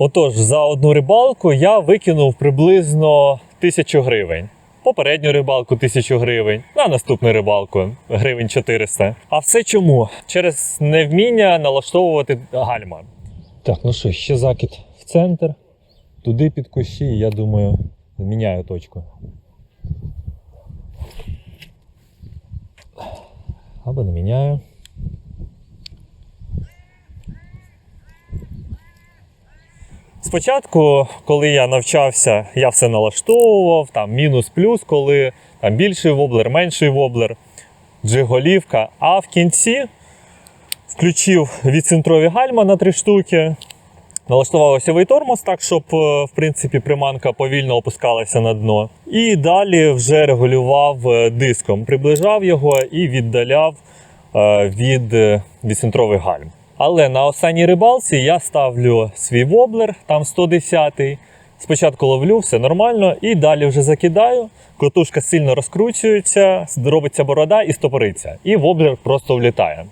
Отож, за одну рибалку я викинув приблизно тисячу гривень. Попередню рибалку 1000 гривень, на наступну рибалку гривень 400. А все чому? Через невміння налаштовувати гальма. Так, ну що, ще закид в центр, туди під кущі, я думаю, зміняю точку. Або не міняю. Спочатку, коли я навчався, я все налаштовував, там мінус-плюс, коли там більший воблер, менший воблер, джиголівка. А в кінці включив відцентрові гальма на три штуки, налаштував осьовий тормоз так, щоб е, в принципі приманка повільно опускалася на дно. І далі вже регулював е, диском, приближав його і віддаляв е, від відцентрових гальм. Але на останній рибалці я ставлю свій воблер, там 110-й. Спочатку ловлю, все нормально, і далі вже закидаю. Котушка сильно розкручується, робиться борода і стопориться. І воблер просто влітає.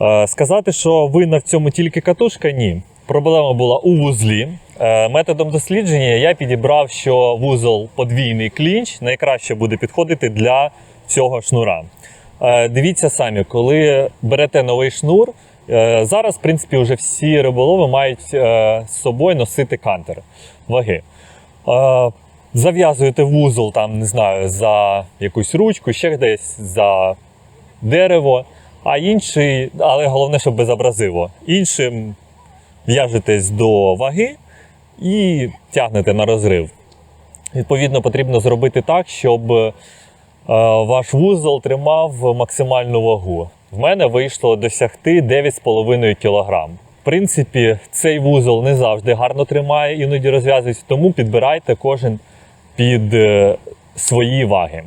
Е, Сказати, що винна в цьому тільки катушка, ні. Проблема була у вузлі. Е, Методом дослідження я підібрав, що вузол подвійний клінч найкраще буде підходити для цього шнура. Е, Дивіться самі, коли берете новий шнур, зараз, в принципі, вже всі риболови мають е, з собою носити кантер ваги. Е, Зав'язуєте вузол, там, не знаю, за якусь ручку, ще десь за дерево, а інший, але головне, щоб без абразиву. Іншим в'яжетесь до ваги і тягнете на розрив. Відповідно, потрібно зробити так, щоб е, ваш вузол тримав максимальну вагу. В мене вийшло досягти 9,5 кг. В принципі, цей вузол не завжди гарно тримає, іноді розв'язується, тому підбирайте кожен під е, свої ваги.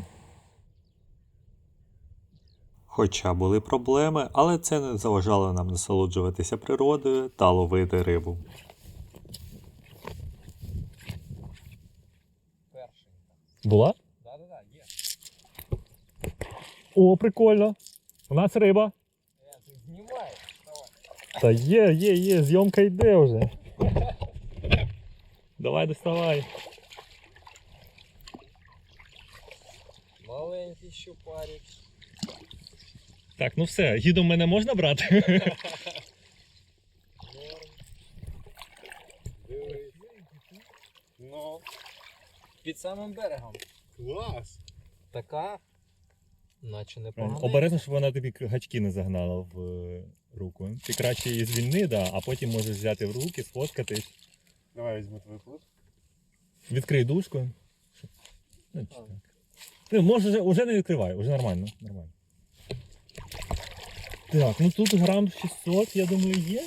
Хоча були проблеми, але це не заважало нам насолоджуватися природою та ловити рибу. Була? Да-да-да, є. О, прикольно. У нас риба. Давай. Та є, є, є, зйомка йде вже. Давай доставай. Маленький щупарик. Так, ну все, гідом мене можна брати? Дивись. Ну. Під самим берегом. Клас! Така. Наче непогано. Обережно, щоб вона тобі гачки не загнала в е, руку. Ти краще її звільни, да, а потім можеш взяти в руки, сфоткатись. Давай візьму твою плут. Відкрий дужку. Ну, чи так. Ну, може, вже, вже не відкривай, вже нормально. нормально. Так, ну тут грам 600, я думаю, є.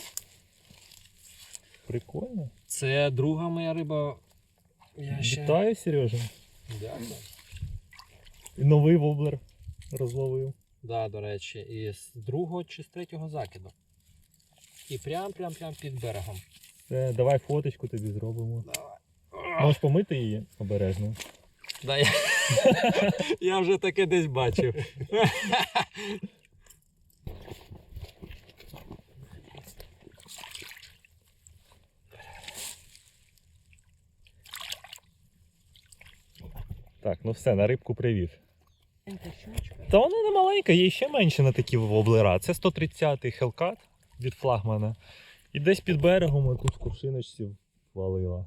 Прикольно. Це друга моя риба. Я ще. Вітаю, Сережа. Дякую. Новий воблер розловив. Да, до речі, і з другого чи з третього закиду. І прям прям прям під берегом. Все, давай фоточку тобі зробимо. Давай. Можеш помити її обережно. Да, я... я вже таке десь бачив. Так, ну все, на рибку привів. Та вона не маленька, є ще менше на такі воблера. Це 130-й Hellcat від флагмана. І десь під берегом якусь кувшиночці валила.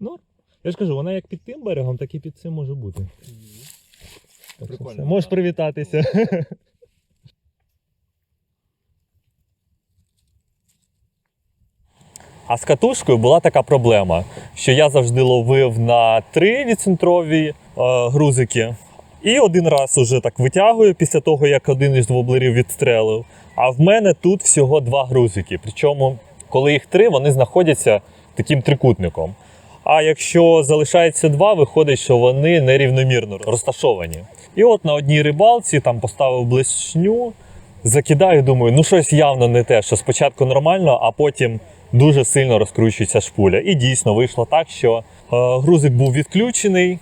Ну, я ж кажу, вона як під тим берегом, так і під цим може бути. Так Прикольно. все. Можеш привітатися. А з катушкою була така проблема, що я завжди ловив на три відцентрові е, грузики. І один раз уже так витягую після того, як один із воблерів відстрелив. А в мене тут всього два грузики. Причому, коли їх три, вони знаходяться таким трикутником. А якщо залишається два, виходить, що вони нерівномірно розташовані. І от на одній рибалці там поставив блишню, закидаю, думаю, ну щось явно не те, що спочатку нормально, а потім дуже сильно розкручується шпуля. І дійсно вийшло так, що е, грузик був відключений,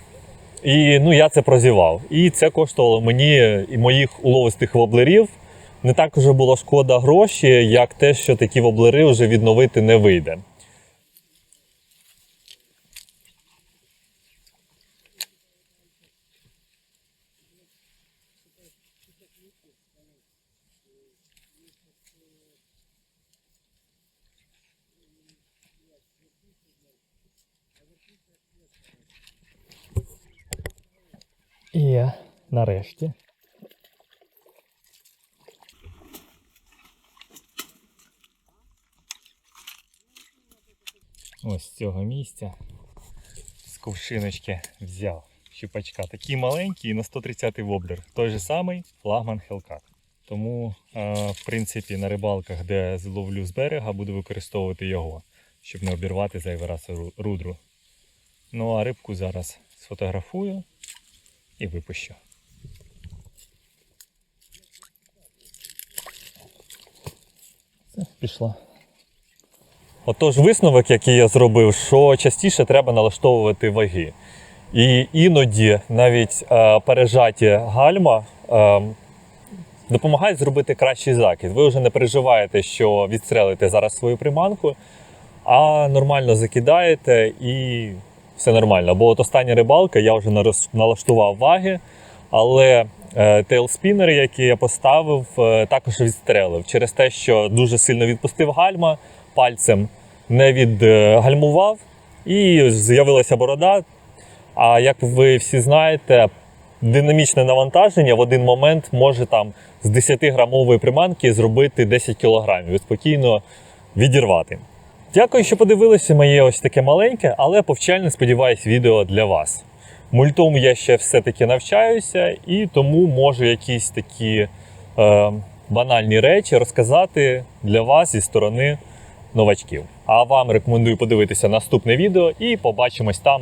і ну, я це прозівав. І це коштувало мені і моїх уловистих воблерів. Не так уже було шкода гроші, як те, що такі воблери вже відновити не вийде. Є, нарешті. Ось з цього місця з ковшиночки взяв щупачка. Такий маленький на 130 воблер. Той же самий флагман Hellcat. Тому, е, в принципі, на рибалках, де зловлю з берега, буду використовувати його, щоб не обірвати зайвий раз рудру. Ну а рибку зараз сфотографую і випущу. Все, пішла. Отож, висновок, який я зробив, що частіше треба налаштовувати ваги. І іноді навіть е, пережаті гальма е, допомагають зробити кращий закид. Ви вже не переживаєте, що відстрелите зараз свою приманку, а нормально закидаєте і все нормально. Бо от остання рибалка я вже налаштував ваги, але е, тейлспінери, які я поставив, е, також відстрелив через те, що дуже сильно відпустив гальма пальцем, не відгальмував, і з'явилася борода. А як ви всі знаєте, динамічне навантаження в один момент може там з 10-грамової приманки зробити 10 кілограмів і спокійно відірвати. Дякую, що подивилися моє ось таке маленьке, але повчальне, сподіваюсь, відео для вас. Мультом я ще все-таки навчаюся, і тому можу якісь такі е, банальні речі розказати для вас зі сторони новачків. А вам рекомендую подивитися наступне відео і побачимось там